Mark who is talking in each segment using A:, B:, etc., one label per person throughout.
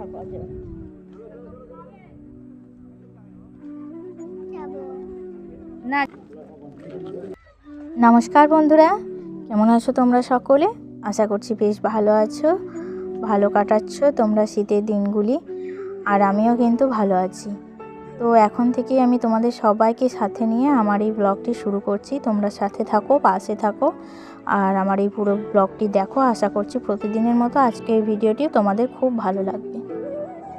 A: থাকো আজ না। নমস্কার বন্ধুরা, কেমন আছো তোমরা সকলে? আশা করছি বেশ ভালো আছো, ভালো কাটাচ্ছ তোমরা শীতের দিনগুলি, আর আমিও কিন্তু ভালো আছি। তো এখন থেকে আমি তোমাদের সবাইকে সাথে নিয়ে আমার এই ব্লগটি শুরু করছি। তোমরা সাথে থাকো, পাশে থাকো, আর আমার এই পুরো ব্লগটি দেখো। আশা করছি প্রতিদিনের মতো আজকের ভিডিওটি তোমাদের খুব ভালো লাগবে।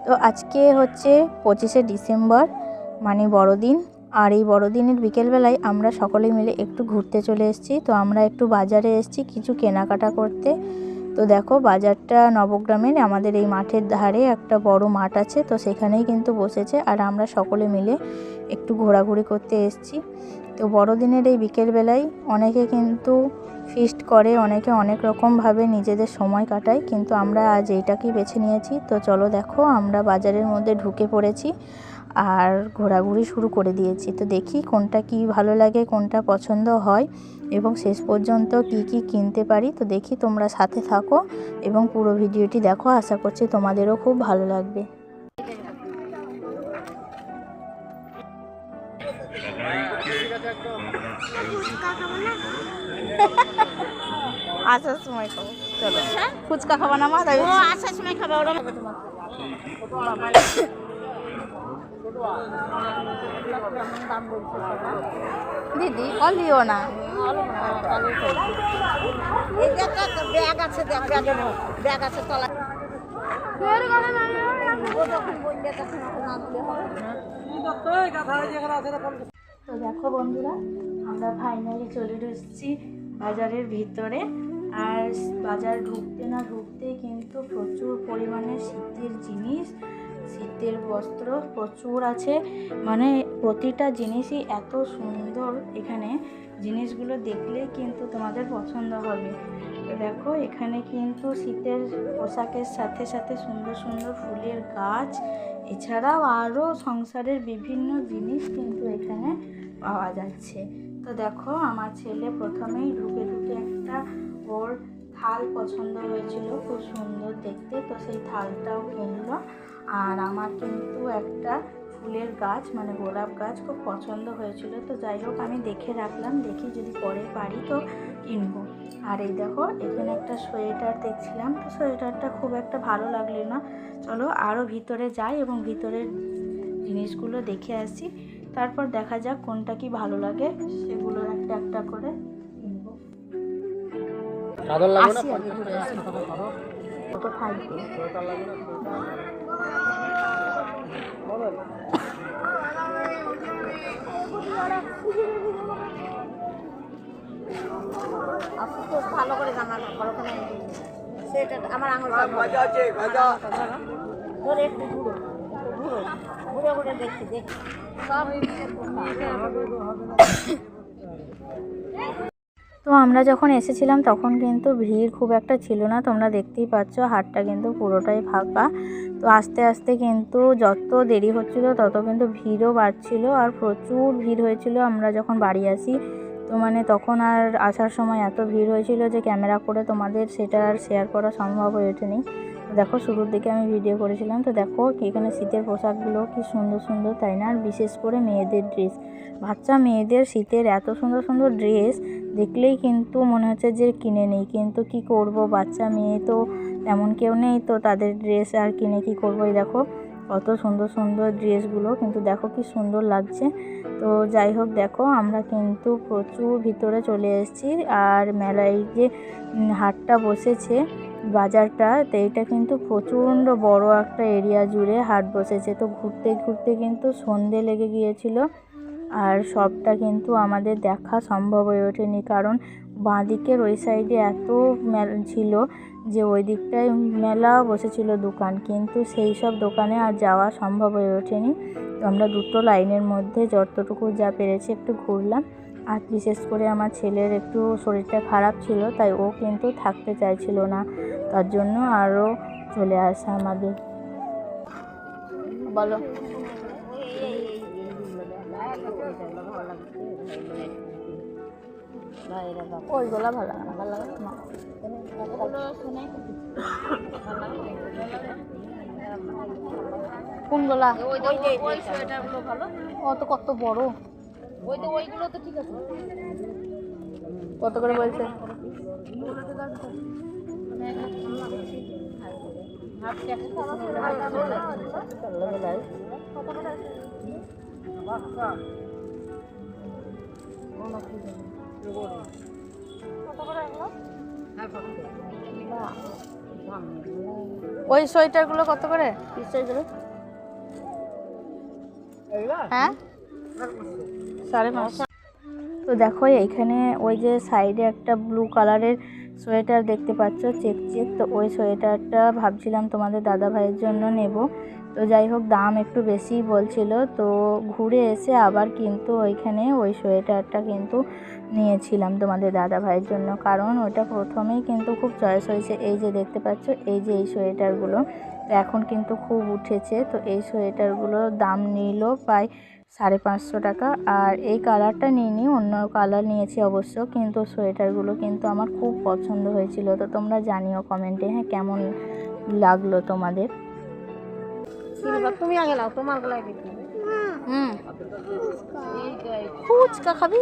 A: তো আজকে হচ্ছে পঁচিশে ডিসেম্বর মানে বড়দিন। আর এই বড়দিনের বিকেলবেলায় আমরা সকলে মিলে একটু ঘুরতে চলে এসেছি। তো আমরা একটু বাজারে এসেছি কিছু কেনাকাটা করতে। তো দেখো বাজারটা নবগ্রামের, আমাদের এই মাঠের ধারে একটা বড় মাঠ আছে। তো সেখানেই কিন্তু বসেছে আর আমরা সকলে মিলে একটু ঘোরাঘুরি করতে এসেছি। তো বড়দিনের এই বিকেলবেলায় অনেকে কিন্তু ফিস্ট করে, অনেকে অনেক রকমভাবে নিজেদের সময় কাটায়, কিন্তু আমরা আজ এইটাকেই বেছে নিয়েছি। তো চলো দেখো, আমরা বাজারের মধ্যে ঢুকে পড়েছি আর ঘোরাঘুরি শুরু করে দিয়েছি। তো দেখি কোনটা কি ভালো লাগে, কোনটা পছন্দ হয় এবং শেষ পর্যন্ত কি কি কিনতে পারি। তো দেখি তোমরা সাথে থাকো এবং পুরো ভিডিওটি দেখো, আশা করছি তোমাদেরও খুব ভালো লাগবে। আসার সময় খাব চলো। ফুচকা খাব না মা? তাই
B: ও আসার সময় খাবার ওরা
A: দিদি কল দিও না।
B: ব্যাগ আছে দেখ ব্যাগের ব্যাগ আছে তলা
A: তো দেখো বন্ধুরা আমরা ফাইনালি চলে এসেছি। বাজারের ভিতরে। আর বাজার ঢুকতে না ঢুকতে কিন্তু প্রচুর পরিমাণে শীতের জিনিস, শীতের বস্ত্র প্রচুর আছে। মানে প্রতিটা জিনিসই এত সুন্দর এখানে। জিনিসগুলো দেখলেই কিন্তু তোমাদের পছন্দ হবে। দেখো, এখানে কিন্তু শীতের পোশাকের সাথে সাথে সুন্দর সুন্দর ফুলের গাছ। এছাড়াও আরও সংসারের বিভিন্ন জিনিস কিন্তু এখানে পাওয়া যাচ্ছে। তো দেখো, আমার ছেলে প্রথমেই ঢুকে ঢুকে একটা ওর থাল পছন্দ হয়েছিল, খুব সুন্দর দেখতে। তো সেই থালটাও কিনলো। আর আমার কিন্তু একটা ফুলের গাছ মানে গোলাপ গাছ খুব পছন্দ হয়েছিল। তো যাই হোক, আমি দেখে রাখলাম, দেখি যদি পরে পারি তো কিনবো। আর এই দেখো, এখানে একটা সোয়েটার দেখছিলাম। তো সোয়েটারটা খুব একটা ভালো লাগল না। চলো আরও ভিতরে যাই এবং ভিতরের জিনিসগুলো দেখে আসি। তারপর দেখা যাক কোনটা কি ভালো লাগে। সেগুলো একটা একটা করে আসি আগে ঘুরে আসি থাকবে?
B: ভালো করে জামা ওখানে সেটা আমার আঙুল ধরে একটু ঘুরে ঘুরে দেখছি
A: তো আমরা যখন এসেছিলাম, তখন কিন্তু ভিড় খুব একটা ছিল না। তোমরা দেখতেই পাচ্ছ, হাটটা কিন্তু পুরোটাই ফাঁকা। তো আস্তে আস্তে কিন্তু যত দেরি হচ্ছিল, তত কিন্তু ভিড়ও বাড়ছিল আর প্রচুর ভিড় হয়েছিল। আমরা যখন বাড়ি আসি, তো মানে তখন আর আসার সময় এত ভিড় হয়েছিল যে, ক্যামেরা করে তোমাদের সেটা আর শেয়ার করা সম্ভব হয়ে ওঠেনি। দেখো শুরুর দিকে আমি ভিডিও করেছিলাম, তো দেখো এখানে শীতের পোশাকগুলো কি সুন্দর সুন্দর, তাই না? আর বিশেষ করে মেয়েদের ড্রেস বাচ্চা মেয়েদের শীতের এত সুন্দর সুন্দর ড্রেস দেখলেই কিন্তু মনে হচ্ছে যে কিনে নেই, কিন্তু কি করব? বাচ্চা মেয়ে তো তেমন কেউ নেই, তো তাদের ড্রেস আর কিনে কি করব? দেখো, কত সুন্দর সুন্দর ড্রেসগুলো কিন্তু দেখো কি সুন্দর লাগছে। তো যাই হোক, দেখো আমরা কিন্তু প্রচুর ভিতরে চলে এসেছি, আর মেলায় যে হাটটা বসেছে বাজারটা তো এইটা কিন্তু প্রচণ্ড বড় একটা এরিয়া জুড়ে হাট বসেছে। তো ঘুরতে ঘুরতে কিন্তু সন্ধে লেগে গিয়েছিল আর সবটা কিন্তু আমাদের দেখা সম্ভব হয়ে ওঠেনি কারণ বাঁদিকের ওই সাইডে এত মেলা, ছিল যে ওই দিকটায় মেলা বসেছিল দোকান। কিন্তু সেই সব দোকানে আর যাওয়া সম্ভব হয়ে ওঠেনি। আমরা দুটো লাইনের মধ্যে যতটুকু যা পেরেছি একটু ঘুরলাম। আর বিশেষ করে আমার ছেলের একটু শরীরটা খারাপ ছিল তাই ও কিন্তু থাকতে চাইছিল না। তার জন্য আরও চলে আসা আমাদের। বলো। ওইগুলো ভালো ভালো কোনগুলা?
B: ভালো।
A: অত কত বড়।
B: ওই তো ওইগুলো তো ঠিক আছে।
A: কত করে বলছে? ওই সোয়েটারগুলো কত করে? হ্যাঁ? সাড়ে পাঁচশো তো দেখো, এইখানে ওই যে সাইডে একটা ব্লু কালারের সোয়েটার দেখতে পাচ্ছ, চেক চেক। তো ওই সোয়েটারটা ভাবছিলাম তোমাদের দাদা ভাইয়ের জন্য নেব। তো যাই হোক, দাম একটু বেশি বলছিল। তো ঘুরে এসে আবার কিন্তু ওইখানে ওই সোয়েটারটা কিন্তু নিয়েছিলাম তোমাদের দাদা ভাইয়ের জন্য। কারণ ওটা প্রথমেই কিন্তু খুব চয়েস হয়েছে। এই যে দেখতে পাচ্ছ, এই যে এই সোয়েটারগুলো। এখন কিন্তু খুব উঠেছে। তো এই সোয়েটারগুলোর দাম নিল প্রায় সাড়ে পাঁচশো টাকা। আর এই কালারটা নিইনি অন্য কালার নিয়েছি অবশ্য কিন্তু সোয়েটারগুলো কিন্তু আমার খুব পছন্দ হয়েছিল। তো তোমরা জানিও কমেন্টে হ্যাঁ কেমন লাগল তোমাদের?
B: তুমি আগে নাও তোমার গলায়
A: হুম।
B: এই তো এই
A: ফুচকা খাবি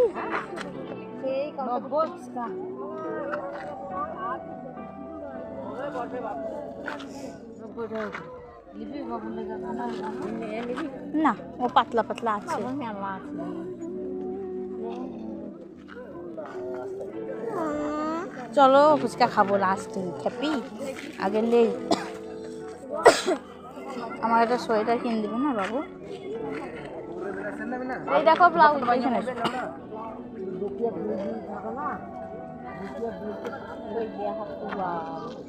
B: নব্বই টাকা নব্বই টাকা নিবি বাবুলে যাবে না নিবি
A: না ও পাতলা পাতলা আছে
B: আমার মেলা আছে
A: চলো ফুচকা খাব লাস্টে হ্যাপি আগে লেই আমার একটা সোয়েটার কিনে দিবে না বাবু এই দেখো ব্লাউজ এখানে
B: ওই যে হাত তুলা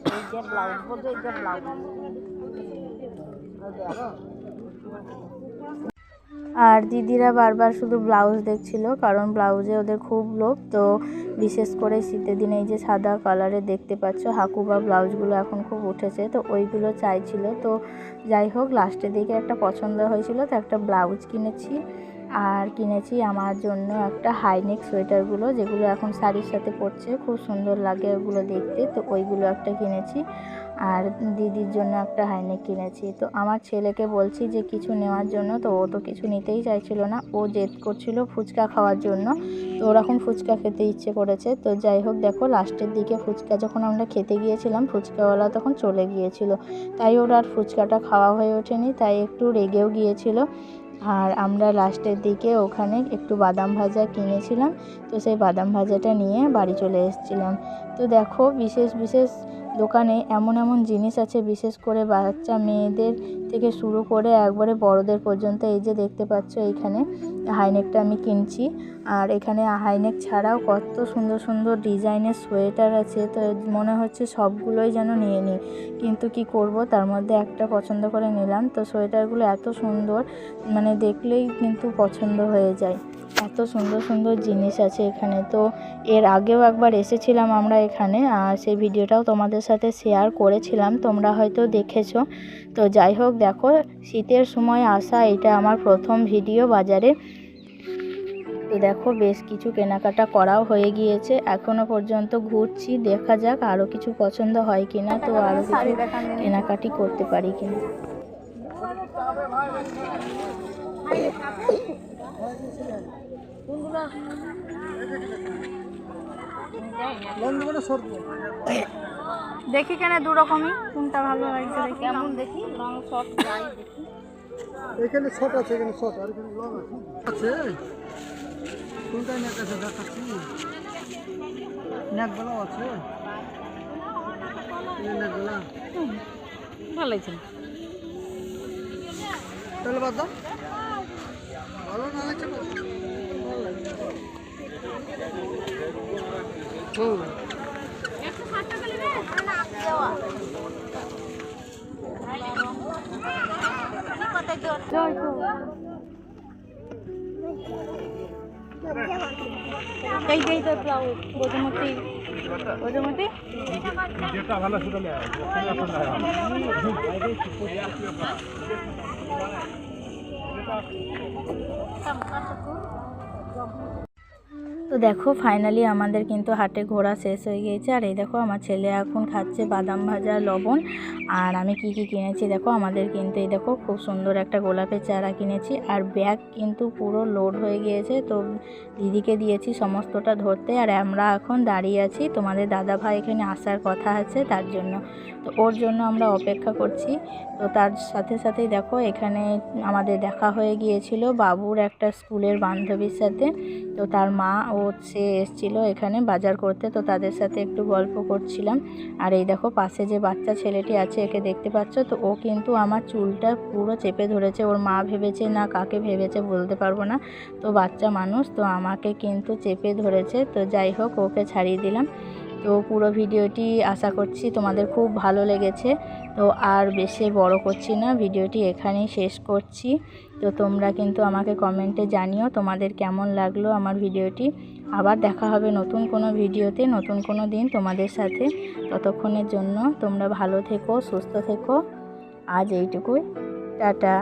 B: এই যে ব্লাউজ বলতে এই যে ব্লাউজ
A: আর দিদিরা বারবার শুধু ব্লাউজ দেখছিল, কারণ ব্লাউজে ওদের খুব লোভ। তো বিশেষ করে শীতের দিনে এই যে সাদা কালারে দেখতে পাচ্ছ, হাকুবা ব্লাউজগুলো এখন খুব উঠেছে, তো ওইগুলো চাইছিল। তো যাই হোক লাস্টের দিকে একটা পছন্দ হয়েছিল, তো একটা ব্লাউজ কিনেছি। আর কিনেছি আমার জন্য একটা হাইনেক সোয়েটারগুলো যেগুলো এখন শাড়ির সাথে পরছে, খুব সুন্দর লাগে ওগুলো দেখতে, তো ওইগুলো একটা কিনেছি। আর দিদির জন্য একটা হাইনেক কিনেছি। তো আমার ছেলেকে বলছি যে কিছু নেওয়ার জন্য, তো ও তো কিছু নিতেই চাইছিল না। ও জেদ করছিল ফুচকা খাওয়ার জন্য। তো ওরকম ফুচকা খেতে ইচ্ছে করেছে। তো যাই হোক, দেখো, লাস্টের দিকে ফুচকা যখন আমরা খেতে গিয়েছিলাম, ফুচকাওয়ালা তখন চলে গিয়েছিল। তাই ওর আর ফুচকাটা খাওয়া হয়ে ওঠেনি, তাই একটু রেগেও গিয়েছিল। আর আমরা লাস্টের দিকে ওখানে একটু বাদাম ভাজা কিনেছিলাম। তো সেই বাদাম ভাজাটা নিয়ে বাড়ি চলে এসেছিলাম। তো দেখো, বিশেষ বিশেষ দোকানে এমন এমন জিনিস আছে, বিশেষ করে বাচ্চা মেয়েদের থেকে শুরু করে একবারে বড়দের পর্যন্ত। এই যে দেখতে পাচ্ছ এইখানে হাইনেকটা আমি কিনছি। আর এখানে হাইনেক ছাড়াও কত সুন্দর সুন্দর ডিজাইনের সোয়েটার আছে। তো মনে হচ্ছে সবগুলোই যেন নিয়ে নিই। কিন্তু কি করব? তার মধ্যে একটা পছন্দ করে নিলাম। তো সোয়েটারগুলো এত সুন্দর মানে দেখলেই কিন্তু পছন্দ হয়ে যায়। এত সুন্দর সুন্দর জিনিস আছে এখানে। তো এর আগেও একবার এসেছিলাম আমরা এখানে আর সেই ভিডিওটাও তোমাদের সাথে শেয়ার করেছিলাম তোমরা হয়তো দেখেছ। তো যাই হোক দেখো শীতের সময় আসা এটা আমার প্রথম ভিডিও বাজারে। তো দেখো বেশ কিছু কেনাকাটা করাও হয়ে গিয়েছে। এখনও পর্যন্ত ঘুরছি দেখা যাক আরও কিছু পছন্দ হয় কিনা তো আরও কিছু কেনাকাটি করতে পারি কিনা।
C: লন্ডনে
A: দেখি কেন দু রকমই কোনটা ভালো লাগছে দেখি।
B: কেমন দেখি? যাই দেখি।
C: এখানে শর্ট আছে এখানে শর্ট আর এখানে লং আছে। আছে? কোনটা নেক আছে দেখাচ্ছি? নেকগুলো আছে? নেকগুলো
B: ভালো লাগছে
C: তাহলে বাদ দাও। ভালো না লাগছে না ভালো লাগছে হুম।
A: এই যে তো ব্লাউজ বজমতি বজমতি তো দেখো ফাইনালি আমাদের কিন্তু হাটে ঘোরা শেষ হয়ে গিয়েছে। আর এই দেখো, আমার ছেলে এখন খাচ্ছে বাদাম ভাজা, লবণ। আর আমি কি কি কিনেছি দেখো, আমাদের কিন্তু এই দেখো, খুব সুন্দর একটা গোলাপের চারা কিনেছি। আর ব্যাগ কিন্তু পুরো লোড হয়ে গিয়েছে। তো দিদিকে দিয়েছি সমস্তটা ধরতে। আর আমরা এখন দাঁড়িয়ে আছি, তোমাদের দাদা ভাই এখানে আসার কথা আছে তার জন্য। তো ওর জন্য আমরা অপেক্ষা করছি। তো তার সাথে সাথেই দেখো, এখানে আমাদের দেখা হয়ে গিয়েছিল বাবুর একটা স্কুলের বান্ধবীর সাথে। তো তার মা ও সে এসেছিল এখানে বাজার করতে, তো তাদের সাথে একটু গল্প করছিলাম। আর এই দেখো পাশে যে বাচ্চা ছেলেটি আছে, একে দেখতে পাচ্ছ? তো ও কিন্তু আমার চুলটা পুরো চেপে ধরেছে। ওর মা ভেবেছে না, কাকে ভেবেছে বলতে পারব না। তো বাচ্চা মানুষ, তো আমাকে কিন্তু চেপে ধরেছে। তো যাই হোক, ওকে ছাড়িয়ে দিলাম। তো পুরো ভিডিওটি আশা করছি তোমাদের খুব ভালো লেগেছে। তো আর বেশি বড় করছি না, ভিডিওটি এখানেই শেষ করছি। তো তোমরা কিন্তু আমাকে কমেন্টে জানিও তোমাদের কেমন লাগল আমার ভিডিওটি। আবার দেখা হবে নতুন কোনো ভিডিওতে, নতুন কোনো দিন তোমাদের সাথে। ততক্ষণের জন্য তোমরা ভালো থেকো, সুস্থ থেকো। আজ এইটুকুই। টাটা।